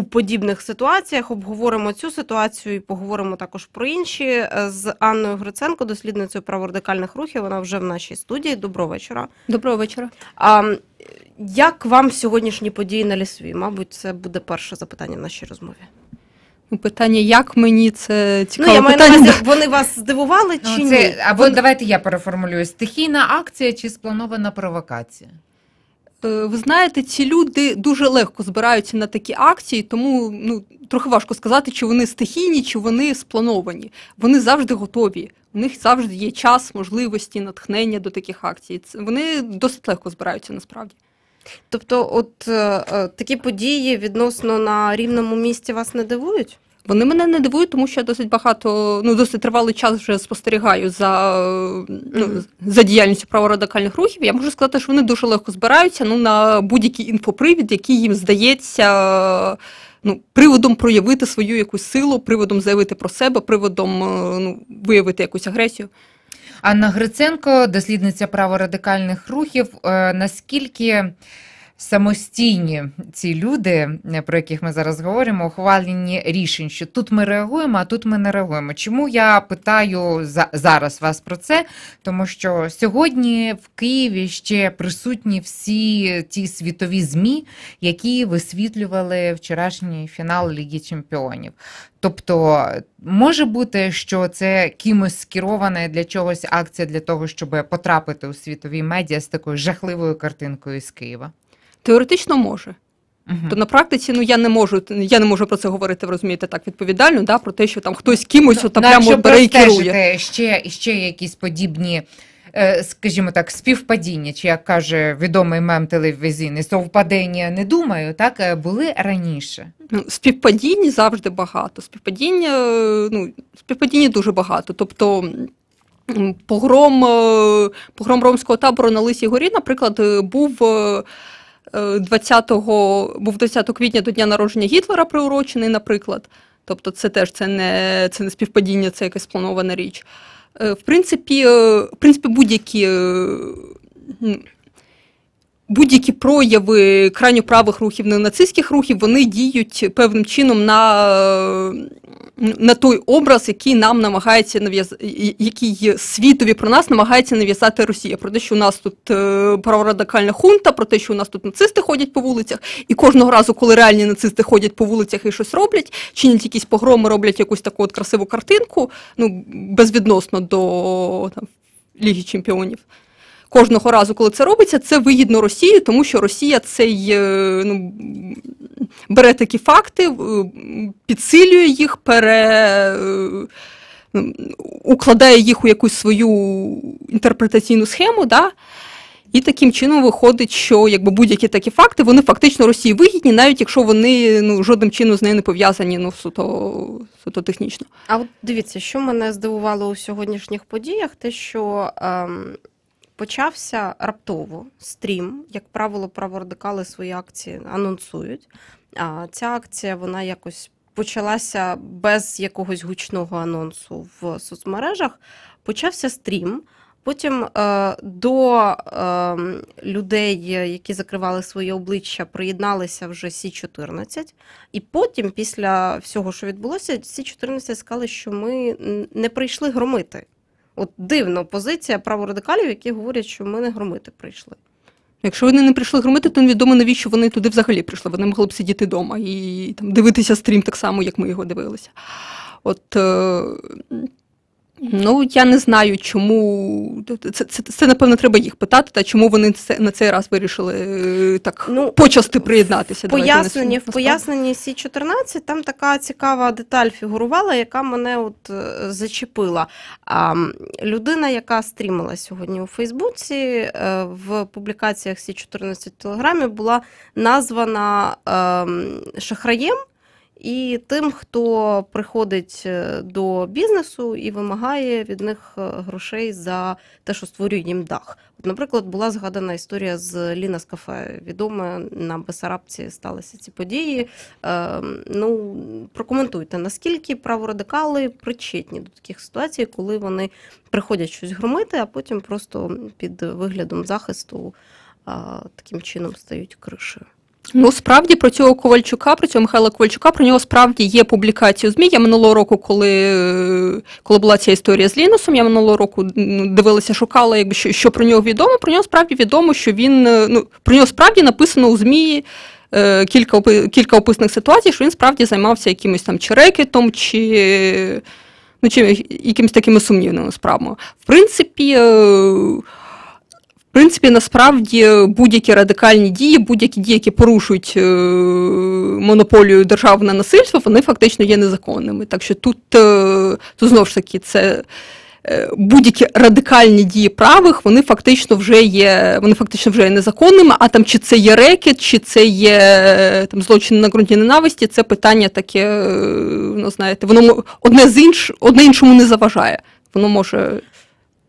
у подібних ситуаціях. Обговоримо цю ситуацію і поговоримо також про інші е, з Анною Гриценко, дослідницею праворадикальних рухів. Вона вже в нашій студії. Доброго вечора. Доброго вечора. А як вам сьогоднішні події на лісові? Мабуть, це буде перше запитання в нашій розмові. Ну, питання, як мені це цікаве ну, я маю питання. на увазі, вони вас здивували чи Ну, ні? або Вони- давайте я переформулюю: стихійна акція чи спланована провокація? Е, Ви знаєте, ці люди дуже легко збираються на такі акції, тому ну трохи важко сказати, чи вони стихійні, чи вони сплановані. Вони завжди готові. У них завжди є час, можливості, натхнення до таких акцій. Вони досить легко збираються насправді. Тобто, от е, е, такі події відносно на рівному місці вас не дивують? Вони мене не дивують, тому що я досить багато, ну досить тривалий час вже спостерігаю за, ну, за діяльністю праворадикальних рухів. Я можу сказати, що вони дуже легко збираються ну, на будь-який інфопривід, який їм здається ну, приводом проявити свою якусь силу, приводом заявити про себе, приводом е, ну, виявити якусь агресію. Анна Гриценко, дослідниця праворадикальних рухів. Е, Наскільки самостійні ці люди, е, про яких ми зараз говоримо, ухвалені рішень, що тут ми реагуємо, а тут ми не реагуємо. Чому я питаю за- зараз вас про це? Тому що сьогодні в Києві ще присутні всі ті світові змі, які висвітлювали вчорашній фінал Ліги Чемпіонів. Тобто може бути, що це кимось скерована для чогось акція для того, щоб потрапити у світові медіа з такою жахливою картинкою з Києва. Теоретично може. То на практиці ну я не можу, я не можу про це говорити, ви розумієте, так відповідально, да, про те, що там хтось кимось от, Ну, прямо бере і керує. ще, ще якісь подібні, е, скажімо так, співпадіння, чи як каже відомий мем телевізійний, совпадіння, не думаю, так е, були раніше. Ну, співпадінь завжди багато. Співпадіння, е, ну, співпадіння дуже багато. Тобто погром, погром ромського табору на Лисій горі, наприклад, був. Е, е, 20 був 20 квітня до дня народження Гітлера приурочений, наприклад. Тобто, це теж це не, це не співпадіння, це якась спланована річ. Е, В принципі, е, в принципі, будь-які е, будь-які прояви крайньо правих рухів, неонацистських рухів, вони діють певним чином на, на той образ, який нам намагається нав'язати, який світові про нас намагається нав'язати Росія. Про те, що у нас тут е, праворадикальна хунта, про те, що у нас тут нацисти ходять по вулицях, і кожного разу, коли реальні нацисти ходять по вулицях і щось роблять, чинять якісь погроми, роблять якусь таку от красиву картинку, ну безвідносно до там, Ліги Чемпіонів. Кожного разу, коли це робиться, це вигідно Росії, тому що Росія цей ну, бере такі факти, е, підсилює їх, пере, е, укладає їх у якусь свою інтерпретаційну схему. Да? І таким чином виходить, що якби будь-які такі факти, вони фактично Росії вигідні, навіть якщо вони ну, жодним чином з нею не пов'язані ну, суто, суто технічно. А от дивіться, що мене здивувало у сьогоднішніх подіях, те, що ем, почався раптово стрім, як правило, праворадикали свої акції анонсують. А ця акція вона якось почалася без якогось гучного анонсу в соцмережах. Почався стрім. Потім е, до е, людей, які закривали свої обличчя, приєдналися вже Сі 14 І потім, після всього, що відбулося, Сі 14 сказали, що ми не прийшли громити. От дивна позиція праворадикалів, які говорять, що ми не громити прийшли. Якщо вони не прийшли громити, то невідомо навіщо вони туди взагалі прийшли. Вони могли б сидіти вдома і там дивитися стрім так само, як ми його дивилися. От е, ну я не знаю, чому це, це, це напевно треба їх питати, та чому вони це на цей раз вирішили е, так Ну, почасти приєднатися. Давайте Поясненні, в поясненні Сі 14 там така цікава деталь фігурувала, яка мене от е, зачепила. А, людина, яка стрімила сьогодні у Фейсбуці, е, в публікаціях Сі 14 в Телеграмі була названа ем, шахраєм. І тим, хто приходить е, до бізнесу і вимагає від них е, грошей за те, що створює їм дах. От, наприклад, була згадана історія з Ліна з кафе. Відоме на Бесарабці сталися ці події. Е, ну, прокоментуйте, наскільки праворадикали причетні до таких ситуацій, коли вони приходять щось громити, а потім просто під виглядом захисту а, таким чином стають кришею. Ну, справді про цього Ковальчука, про цього Михайла Ковальчука, про нього справді є публікації у ЗМІ. Я минулого року, коли, коли була ця історія з Лінусом, я минулого року дивилася, шукала, якби що, що про нього відомо. Про нього справді відомо, що він ну про нього справді написано у ЗМІ. е, Кілька кілька описаних ситуацій, що він справді займався якимось там чи рекетом, чи, ну, чи якимись такими сумнівними справами. В принципі, е, в принципі, насправді будь-які радикальні дії, будь-які дії, які порушують е, монополію держави на насильство, вони фактично є незаконними. Так що тут, е, тут знову ж таки, це е, будь-які радикальні дії правих, вони фактично вже є, вони фактично вже є незаконними, а там чи це є рекет, чи це є там злочин на ґрунті ненависті, це питання таке, ну знаєте, воно одне з інш, одне іншому не заважає. Воно може,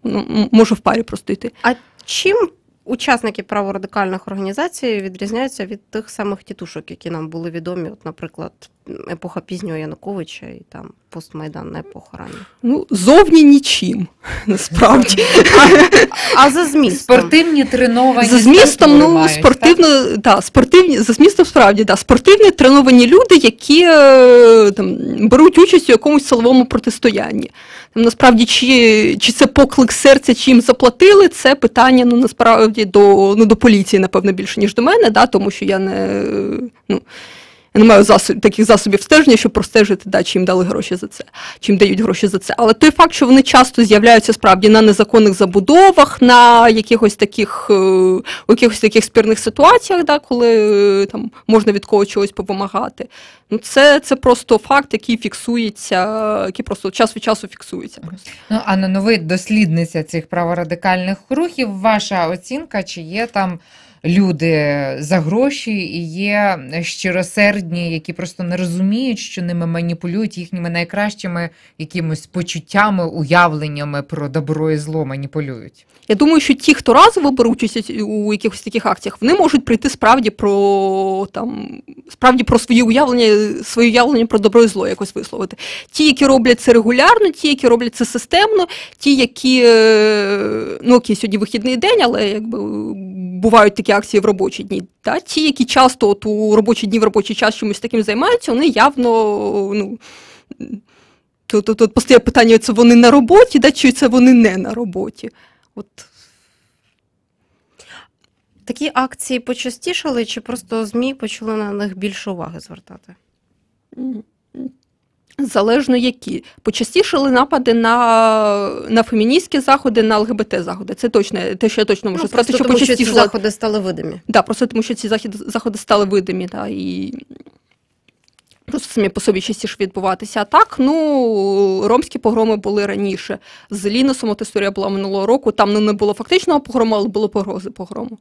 ну, може в парі просто йти. А чим учасники праворадикальних організацій відрізняються від тих самих тітушок, які нам були відомі, от, наприклад, епоха пізнього Януковича і там постмайданна епоха рання? Ну, зовні нічим, насправді. А за змістом? Спортивні треновані За змістом, структури ну, мають, спортивно, да, спортивні, за змістом справді, да, спортивні треновані люди, які е, там, беруть участь у якомусь силовому протистоянні. Насправді, чи, чи це поклик серця, чи їм заплатили, це питання ну, насправді до, ну, до поліції, напевно, більше, ніж до мене, да, тому що я не. Ну, я не маю засоб, таких засобів стеження, щоб простежити, да, чи їм дали гроші за це, чи їм дають гроші за це. Але той факт, що вони часто з'являються справді на незаконних забудовах, на якихось таких, е, у якихось таких спірних ситуаціях, да, коли е, там можна від когось чогось повимагати. Ну, це, це просто факт, який фіксується, який просто час від часу фіксується. Ну, Анна, ну ви дослідниця цих праворадикальних рухів. Ваша оцінка, чи є там люди за гроші і є щиросердні, які просто не розуміють, що ними маніпулюють їхніми найкращими якимось почуттями, уявленнями про добро і зло маніпулюють. Я думаю, що ті, хто разово беруть участь у якихось таких акціях, вони можуть прийти справді про там справді про свої уявлення, свої уявлення про добро і зло якось висловити. Ті, які роблять це регулярно, ті, які роблять це системно, ті, які е, ну окей, сьогодні вихідний день, але якби бувають такі акції в робочі дні. Та ті, які часто от у робочі дні в робочий час чимось таким займаються, вони явно ну. Тут, тут, тут постає питання, це вони на роботі, да, чи це вони не на роботі. От Такі акції почастішали, чи просто ЗМІ почали на них більше уваги звертати? Залежно які. Почастішали напади на, на феміністські заходи, на ЛГБТ заходи. Це точно те, що я точно можу Ну, сказати, просто що тому, що ці заходи стали видимі. Да, просто тому, що ці заходи стали видимі, да, і просто самі по собі частіше відбуватися. А так, ну, ромські погроми були раніше. З Ліносом от історія була минулого року, там ну, не було фактичного погрому, але було погрози погрому.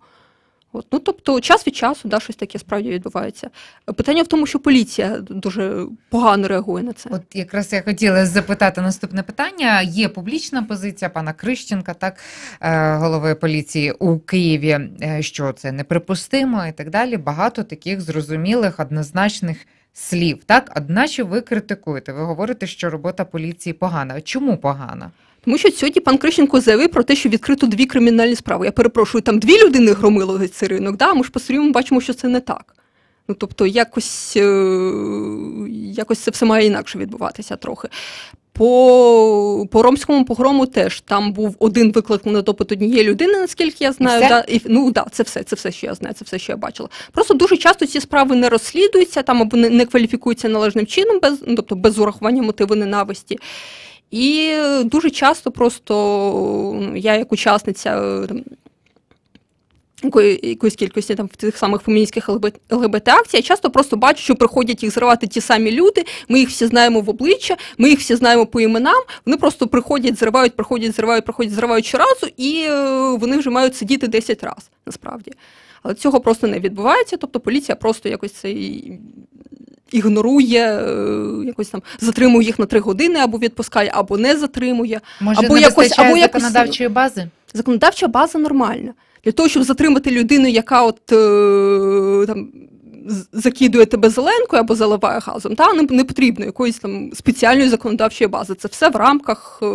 От, ну, тобто, час від часу да, щось таке справді відбувається. Питання в тому, що поліція дуже погано реагує на це. От якраз я хотіла запитати наступне питання. Є публічна позиція пана Крищенка, так е, голови поліції у Києві, е, що це неприпустимо і так далі. Багато таких зрозумілих, однозначних слів. Так, одначе ви критикуєте. Ви говорите, що робота поліції погана. Чому погана? Тому що сьогодні пан Крищенко заявив про те, що відкрито дві кримінальні справи. Я перепрошую, там дві людини громили цей ринок, да? ми ж по серйому бачимо, що це не так. Ну, тобто, якось, е, якось це все має інакше відбуватися трохи. По, по ромському погрому теж там був один виклик на допит однієї людини, наскільки я знаю. все? Да, і, ну да, це все, це все, що я знаю, це все, що я бачила. Просто дуже часто ці справи не розслідуються, там або не, не кваліфікуються належним чином, без, ну, тобто без урахування мотиву ненависті. І дуже часто просто ну, я як учасниця там, якоїсь кількості там в тих самих феміністських ЛГБТ акцій, я часто просто бачу, що приходять їх зривати ті самі люди. Ми їх всі знаємо в обличчя, ми їх всі знаємо по іменам. Вони просто приходять, зривають, приходять, зривають, приходять, зривають щоразу, і е, вони вже мають сидіти 10 разів, насправді. Але цього просто не відбувається. Тобто поліція просто якось це і- ігнорує, е, якось там затримує їх на 3 години, або відпускає, або не затримує. Може, Або не якось- або якось- законодавчої бази? Законодавча база нормальна. Для того, щоб затримати людину, яка от е, там. Закидує тебе зеленкою або заливає газом, та не, не потрібно якоїсь там спеціальної законодавчої бази. Це все в рамках е,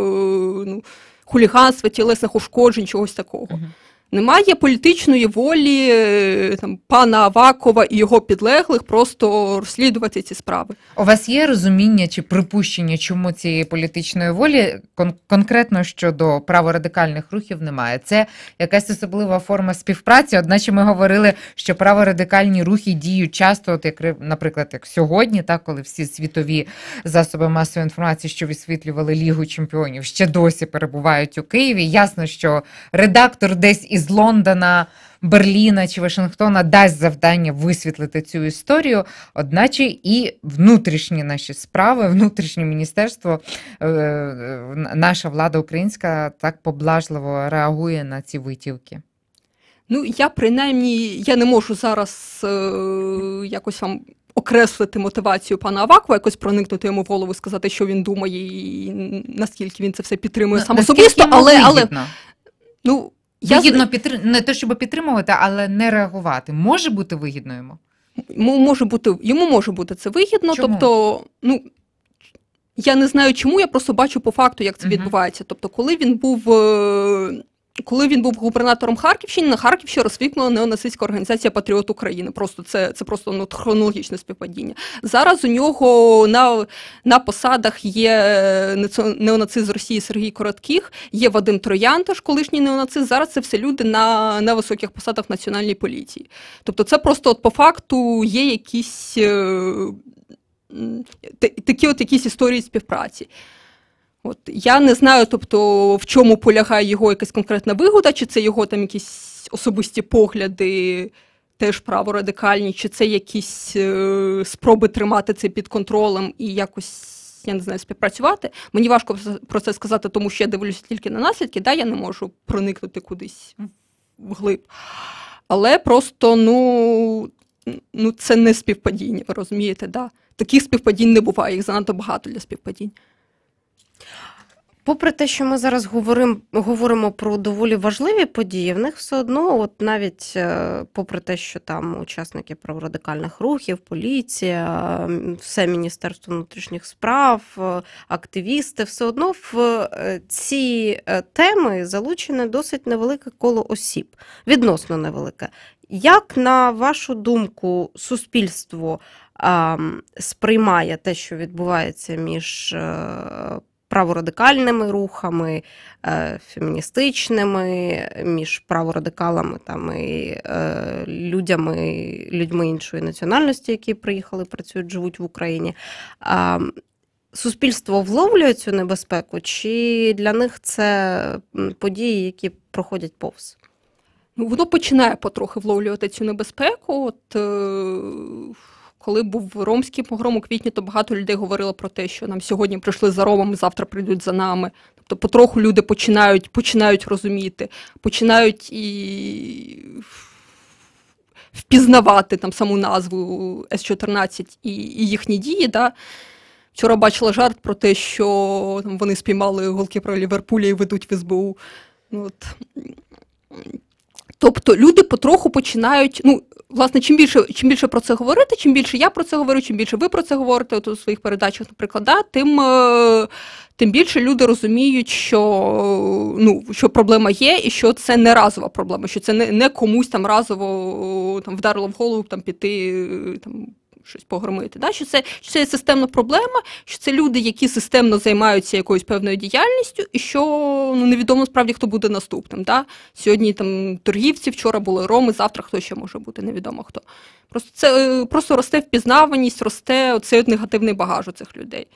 ну, хуліганства, тілесних ушкоджень, чогось такого. Мгм. Немає політичної волі е, там, пана Авакова і його підлеглих просто розслідувати ці справи. У вас є розуміння чи припущення, чому цієї політичної волі кон- конкретно щодо праворадикальних рухів немає? Це якась особлива форма співпраці. Одначе ми говорили, що праворадикальні рухи діють часто, от як ри- наприклад, як сьогодні, так коли всі світові засоби масової інформації, що висвітлювали Лігу чемпіонів, ще досі перебувають у Києві. Ясно, що редактор десь із Лондона. Берліна чи Вашингтона дасть завдання висвітлити цю історію, одначе і внутрішні наші справи, внутрішнє міністерство, е, е, наша влада українська так поблажливо реагує на ці витівки. Ну, я принаймні я не можу зараз е, якось вам окреслити мотивацію пана Авакова, якось проникнути йому в голову, сказати, що він думає, і наскільки він це все підтримує сам особисто, але, але ну, я вигідно підтри... не те, щоб підтримувати, але не реагувати. Може бути вигідно йому. може бути йому може бути це вигідно. Чому? Тобто, ну я не знаю чому, я просто бачу по факту, як це Мгм. відбувається. Тобто, коли він був. е, Коли він був губернатором Харківщини, на Харківщині розквітнула неонацистська організація Патріот України. Просто це, це просто ну, хронологічне співпадіння. Зараз у нього на, на посадах є неце- неонацист з Росії Сергій Коротких, є Вадим Троян, теж колишній неонацист. Зараз це все люди на, на високих посадах національній поліції. Тобто, це просто от по факту є якісь е, такі от якісь історії співпраці. От я не знаю, тобто в чому полягає його якась конкретна вигода, чи це його там якісь особисті погляди, теж праворадикальні, чи це якісь е, спроби тримати це під контролем і якось. Я не знаю, співпрацювати. Мені важко про це- сказати, тому що я дивлюся тільки на наслідки, да, я не можу проникнути кудись вглиб. Але просто, ну, ну це не співпадіння, ви розумієте, да? Таких співпадінь не буває, їх занадто багато для співпадінь. Попри те, що ми зараз говоримо, говоримо про доволі важливі події, в них все одно, от навіть е, попри те, що там учасники праворадикальних рухів, поліція, все Міністерство внутрішніх справ, е, активісти, все одно в е, ці теми залучене досить невелике коло осіб, відносно невелике. Як на вашу думку, суспільство а, сприймає те, що відбувається між праворадикальними рухами, е, феміністичними, між праворадикалами там, і е, людьми, людьми іншої національності, які приїхали, працюють, живуть в Україні. Суспільство вловлює цю небезпеку, чи для них це події, які проходять повз? Ну, воно починає потрохи вловлювати цю небезпеку. От, е, коли був ромський погром у квітні, то багато людей говорило про те, що нам сьогодні прийшли за ромами, завтра прийдуть за нами. Тобто потроху люди починають, починають розуміти, починають і впізнавати там саму назву С-14 і, і їхні дії. Да? Вчора бачила жарт про те, що там, вони спіймали голки про Ліверпуля і ведуть в СБУ. Ну, от. Тобто люди потроху починають. Ну, власне, чим більше, чим більше про це говорити, чим більше я про це говорю, чим більше ви про це говорите от у своїх передачах, наприклад, да, тим, е, тим більше люди розуміють, що, ну, що проблема є, і що це не разова проблема, що це не, не комусь там разово там, вдарило в голову там, піти е, там, щось погромити. Да? Що, це, що це системна проблема, що це люди, які системно займаються якоюсь певною діяльністю, і що ну, невідомо справді, хто буде наступним. Да? Сьогодні там торгівці, вчора були роми, завтра хто ще може бути, невідомо хто. Просто це е, просто росте впізнаваність, росте оцей негативний багаж у цих людей.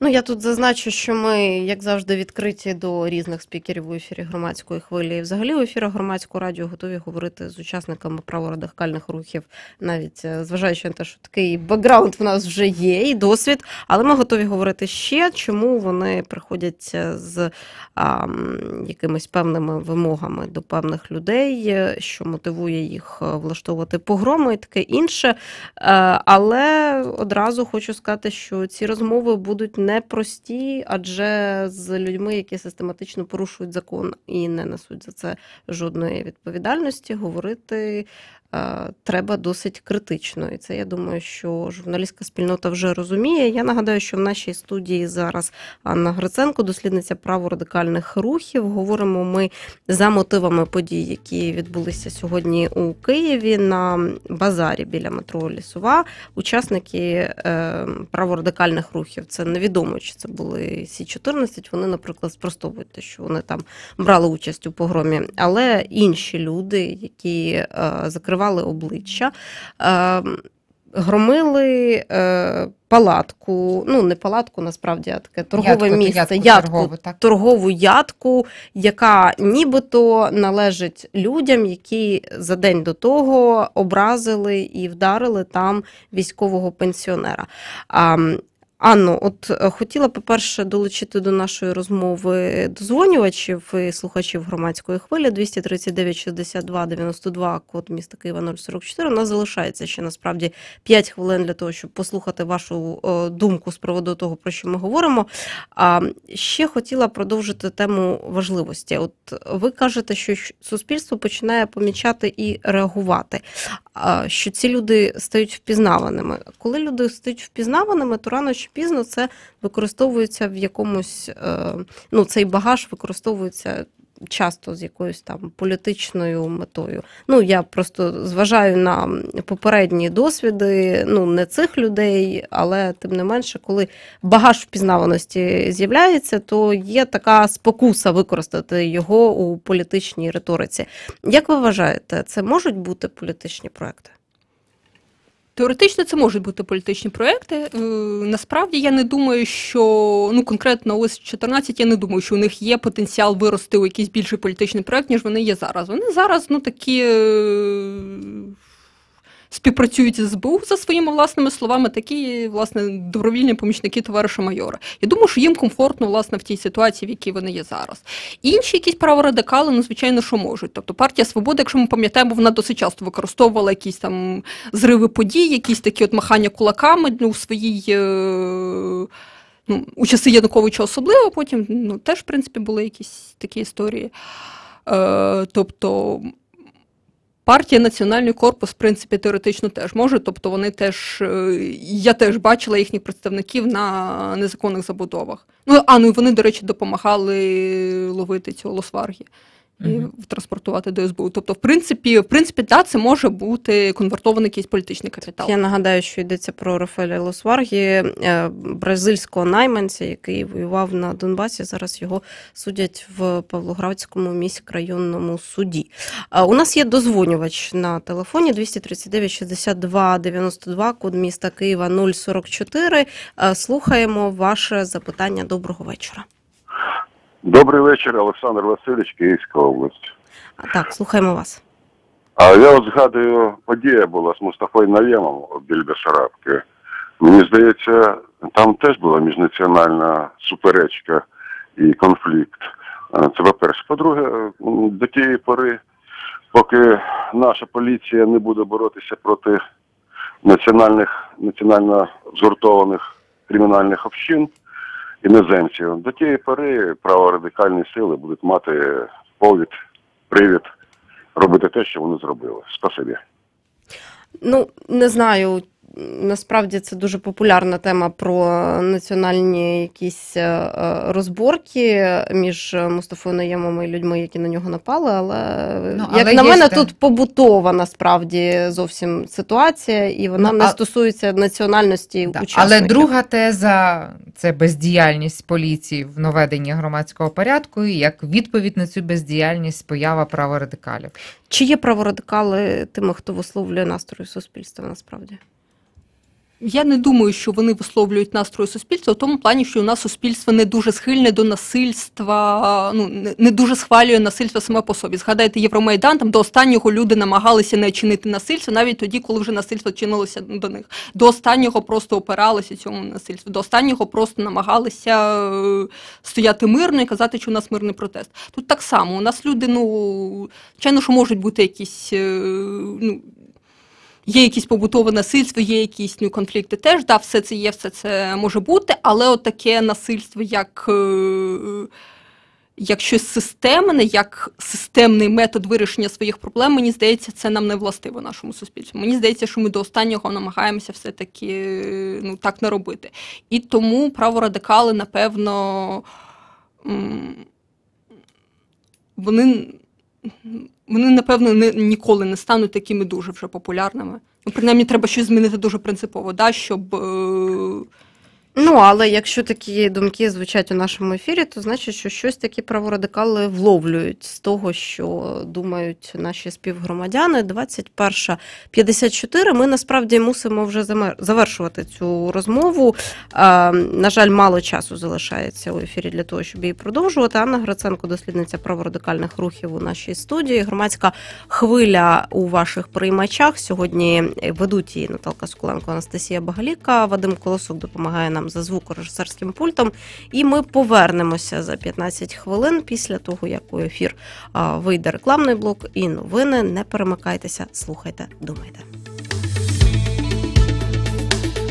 Ну, я тут зазначу, що ми, як завжди, відкриті до різних спікерів у ефірі громадської хвилі. І взагалі у ефірах громадського радіо готові говорити з учасниками праворадикальних рухів, навіть е, зважаючи на те, що такий бекграунд в нас вже є, і досвід. Але ми готові говорити ще, чому вони приходять е, з а, якимись певними вимогами до певних людей, е, що мотивує їх влаштовувати погроми і таке інше. Але одразу хочу сказати, що ці розмови будуть непрості, адже з людьми, які систематично порушують закон і не несуть за це жодної відповідальності, говорити треба досить критично. І це я думаю, що журналістська спільнота вже розуміє. Я нагадаю, що в нашій студії зараз Анна Гриценко, дослідниця праворадикальних рухів. Говоримо ми за мотивами подій, які відбулися сьогодні у Києві на базарі біля метро Лісова. Учасники е, праворадикальних рухів це невідомо, чи це були Сі 14 Вони, наприклад, спростовують те, що вони там брали участь у погромі, але інші люди, які е, закривали обличчя. Е, Громили е, палатку, ну не палатку, насправді, а таке торгове Ядку, місце, ядку ядку, торгову, так. торгову ядку, яка нібито належить людям, які за день до того образили і вдарили там військового пенсіонера. А, Анно, от е, хотіла, по-перше, долучити до нашої розмови дозвонювачів і слухачів громадської хвилі 239 62 92, код міста Києва 044. У нас залишається ще насправді 5 хвилин для того, щоб послухати вашу е, думку з приводу того, про що ми говоримо. А ще хотіла продовжити тему важливості. От ви кажете, що суспільство починає помічати і реагувати, що ці люди стають впізнаваними. Коли люди стають впізнаваними, то рано чи пізно це використовується в якомусь, е, ну цей багаж використовується. Часто з якоюсь там політичною метою. Ну я просто зважаю на попередні досвіди, ну не цих людей, але тим не менше, коли багаж впізнаваності з'являється, то є така спокуса використати його у політичній риториці. Як ви вважаєте, це можуть бути політичні проекти? Теоретично це можуть бути політичні проекти. Е, Насправді я не думаю, що ну конкретно ось 14 я не думаю, що у них є потенціал вирости у якийсь більший політичний проект, ніж вони є зараз. Вони зараз ну такі. Співпрацюють з СБУ за своїми власними словами, такі власне добровільні помічники товариша майора. Я думаю, що їм комфортно власне в тій ситуації, в якій вони є зараз. Інші якісь праворадикали, ну звичайно, що можуть. Тобто партія Свобода, якщо ми пам'ятаємо, вона досить часто використовувала якісь там зриви подій, якісь такі от махання кулаками ну, у своїй. Е... Ну, у часи Януковича особливо, потім ну, теж, в принципі, були якісь такі історії. Е, тобто партія Національний корпус, в принципі, теоретично теж може. Тобто вони теж, е, я теж бачила їхніх представників на незаконних забудовах. Ну, а ну вони, до речі, допомагали ловити цього лосваргі і транспортувати до СБУ. Тобто, в принципі, в принципі, да, це може бути конвертований якийсь політичний капітал. Я нагадаю, що йдеться про Рафаеля Лосваргі, е, бразильського найманця, який воював на Донбасі. Зараз його судять в Павлоградському міськрайонному суді. У нас є дозвонювач на телефоні 239 62 92, код міста Києва 044. Е, Слухаємо ваше запитання. Доброго вечора. Добрий вечір, Олександр Васильович, Київська область. Так, слухаємо вас. А я от згадую, подія була з Мустафою Наємом біля Бесарабки. Мені здається, там теж була міжнаціональна суперечка і конфлікт. Це по-перше. По-друге, до тієї пори, поки наша поліція не буде боротися проти національних, національно згуртованих кримінальних общин, іноземців, до тієї пори праворадикальні сили будуть мати повід, привід робити те, що вони зробили. Спасибі. Ну, не знаю. Насправді це дуже популярна тема про національні якісь е, е, розборки між Мустафою Наємом і людьми, які на нього напали. Але, Ну, як але на мене, те- тут побутова насправді зовсім ситуація, і вона Ну, не а- стосується національності Да. учасників. Але друга теза це бездіяльність поліції в наведенні громадського порядку, і як відповідь на цю бездіяльність поява праворадикалів. Чи є праворадикали тими, хто висловлює настрої суспільства насправді? Я не думаю, що вони висловлюють настрої суспільства в тому плані, що у нас суспільство не дуже схильне до насильства, ну не- дуже схвалює насильство саме по собі. Згадайте Євромайдан, там до останнього люди намагалися не чинити насильство, навіть тоді, коли вже насильство чинилося до них. До останнього просто опиралися цьому насильству. До останнього просто намагалися е, стояти мирно і казати, що у нас мирний протест. Тут так само. У нас люди, ну звичайно, що можуть бути якісь. е, ну, Є якісь побутове насильство, є якісь ну, конфлікти теж, да, все це є, все це може бути, але от таке насильство, як, е, як щось системне, як системний метод вирішення своїх проблем, мені здається, це нам не властиво нашому суспільству. Мені здається, що ми до останнього намагаємося все-таки ну, так не робити. І тому праворадикали, напевно, вони, вони напевно, не, ніколи не стануть такими дуже вже популярними. Ну, принаймні, треба щось змінити дуже принципово, да, щоб. Е- Ну, але якщо такі думки звучать у нашому ефірі, то значить, що щось такі праворадикали вловлюють з того, що думають наші співгромадяни. 21.54. Ми насправді мусимо вже завершувати цю розмову. На жаль, мало часу залишається у ефірі для того, щоб її продовжувати. Анна Гриценко, дослідниця праворадикальних рухів у нашій студії. Громадська хвиля у ваших приймачах. Сьогодні ведуть її Наталка Соколенко, Анастасія Багаліка. Вадим Колосок допомагає нам за звукорежисерським пультом. І ми повернемося за 15 хвилин після того, як у ефір вийде рекламний блок і новини. Не перемикайтеся, слухайте, думайте.